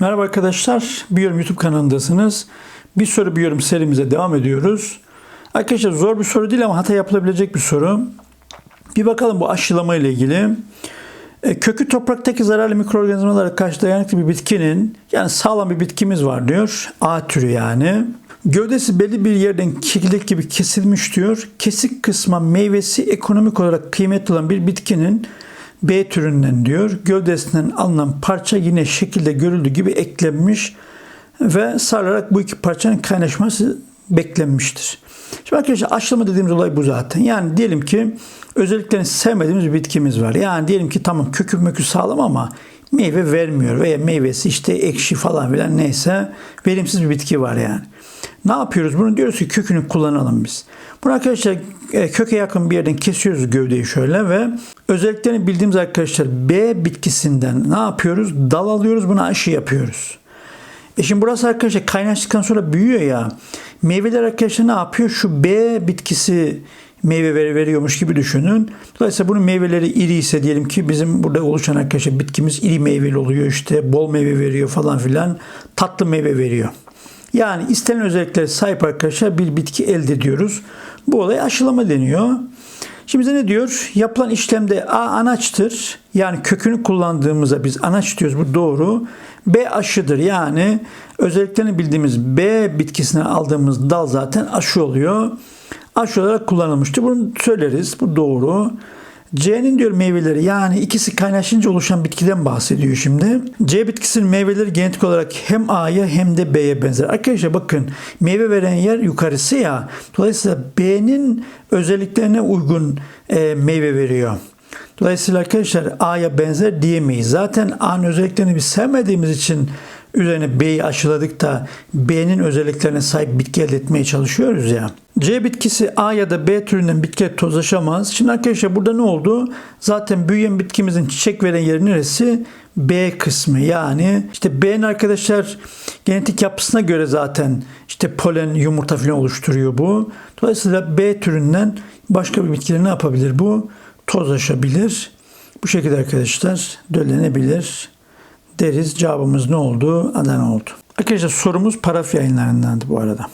Merhaba arkadaşlar, Bir Yorum YouTube kanalındasınız. Bir soru bir yorum serimize devam ediyoruz. Arkadaşlar zor bir soru değil ama hata yapılabilecek bir soru. Bir bakalım bu aşılama ile ilgili. E, Kökü topraktaki zararlı mikroorganizmalara karşı dayanıklı bir bitkinin yani sağlam bir bitkimiz var diyor. A türü yani. Gövdesi belli bir yerden kikilik gibi kesilmiş diyor. Kesik kısma meyvesi ekonomik olarak kıymetli olan bir bitkinin B türünden diyor. Gövdesinden alınan parça yine şekilde görüldüğü gibi eklenmiş ve sarılarak bu iki parçanın kaynaşması beklenmiştir. Şimdi arkadaşlar aşılama dediğimiz olay bu zaten. Yani diyelim ki özelliklerini sevmediğimiz bir bitkimiz var. Yani diyelim ki tamam kökü mökü sağlam ama meyve vermiyor veya meyvesi işte ekşi falan filan neyse verimsiz bir bitki var yani. Ne yapıyoruz? Bunu diyoruz ki kökünü kullanalım biz. Bunu arkadaşlar e, köke yakın bir yerden kesiyoruz gövdeyi şöyle ve özelliklerini bildiğimiz arkadaşlar B bitkisinden ne yapıyoruz? Dal alıyoruz buna aşı yapıyoruz. E şimdi burası arkadaşlar kaynaştıktan sonra büyüyor ya. Meyveler arkadaşlar ne yapıyor? Şu B bitkisi meyve ver- veriyormuş gibi düşünün. Dolayısıyla bunun meyveleri iri ise diyelim ki bizim burada oluşan arkadaşlar bitkimiz iri meyveli oluyor işte bol meyve veriyor falan filan tatlı meyve veriyor. Yani istenen özelliklere sahip arkadaşlar bir bitki elde ediyoruz. Bu olay aşılama deniyor. Şimdi bize ne diyor? Yapılan işlemde A anaçtır. Yani kökünü kullandığımızda biz anaç diyoruz. Bu doğru. B aşıdır. Yani özelliklerini bildiğimiz B bitkisine aldığımız dal zaten aşı oluyor. Aşı olarak kullanılmıştır. Bunu söyleriz. Bu doğru. C'nin diyor meyveleri yani ikisi kaynaşınca oluşan bitkiden bahsediyor şimdi. C bitkisinin meyveleri genetik olarak hem A'ya hem de B'ye benzer. Arkadaşlar bakın meyve veren yer yukarısı ya. Dolayısıyla B'nin özelliklerine uygun e, meyve veriyor. Dolayısıyla arkadaşlar A'ya benzer diyemeyiz. Zaten A'nın özelliklerini biz sevmediğimiz için üzerine B'yi aşıladık da B'nin özelliklerine sahip bitki elde etmeye çalışıyoruz ya. C bitkisi A ya da B türünden bitkiye tozlaşamaz. Şimdi arkadaşlar burada ne oldu? Zaten büyüyen bitkimizin çiçek veren yeri neresi? B kısmı yani işte B'nin arkadaşlar genetik yapısına göre zaten işte polen yumurta falan oluşturuyor bu. Dolayısıyla B türünden başka bir bitkiler ne yapabilir bu? Tozlaşabilir. Bu şekilde arkadaşlar döllenebilir deriz. Cevabımız ne oldu? Adana oldu. Arkadaşlar sorumuz paraf yayınlarındandı bu arada.